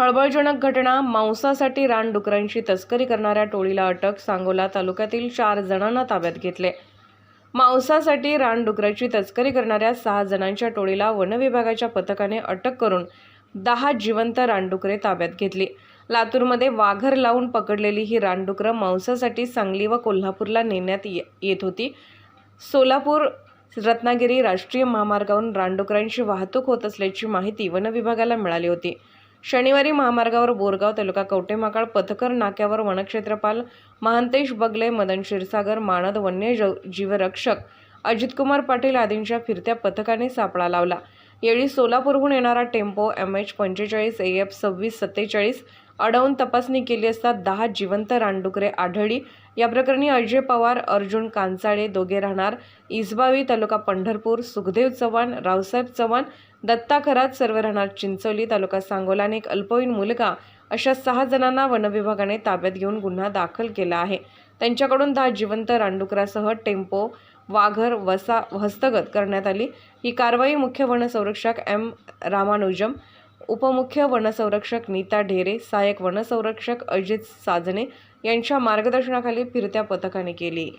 खळबळजनक घटना मांसासाठी रानडुकरांची तस्करी करणाऱ्या टोळीला अटक सांगोला तालुक्यातील चार जणांना ताब्यात घेतले. मांसासाठी रानडुकराची तस्करी करणाऱ्या सहा जणांच्या टोळीला वनविभागाच्या पथकाने अटक करून दहा जिवंत रानडुकरे ताब्यात घेतली. लातूरमध्ये वाघर लावून पकडलेली ही रानडुकरं मांसासाठी सांगली व कोल्हापूरला नेण्यात ये- येत होती. सोलापूर रत्नागिरी राष्ट्रीय महामार्गावरून रानडुकरांची वाहतूक होत असल्याची माहिती वनविभागाला मिळाली होती. शनिवारी महामार्गावर बोरगाव तालुका कवटेमाकाळ पथकर नाक्यावर वनक्षेत्रपाल महांतेश बगले मदन क्षीरसागर मानद वन्यजीवरक्षक अजितकुमार पाटील आदींच्या फिरत्या पथकाने सापळा लावला. यावेळी सोलापूरहून येणारा टेम्पो एम एच पंचेचाळीस ए एफ सव्वीस सत्तेचाळीस अडवून तपासणी केली असता दहा जिवंत रानडुकरे आढळली. या प्रकरणी अजय पवार अर्जुन कांचाळे दोघे राहणार. इसबावी तालुका पंढरपूर सुखदेव चव्हाण रावसाहेब चव्हाण दत्ता खरात सर्व राहणार. चिंचोली तालुका सांगोला आणि एक अल्पवयीन मुलगा अशा सहा जणांना वनविभागाने ताब्यात घेऊन गुन्हा दाखल केला आहे. त्यांच्याकडून दहा जिवंत रानडुकरासह टेम्पो वाघर वसा हस्तगत करण्यात आली. ही कारवाई मुख्य वनसंरक्षक एम रामानुजम उपमुख्य वनसंरक्षक नीता ढेरे सहाय्यक वनसंरक्षक अजित साजने यांच्या मार्गदर्शनाखाली फिरत्या पथकाने केली.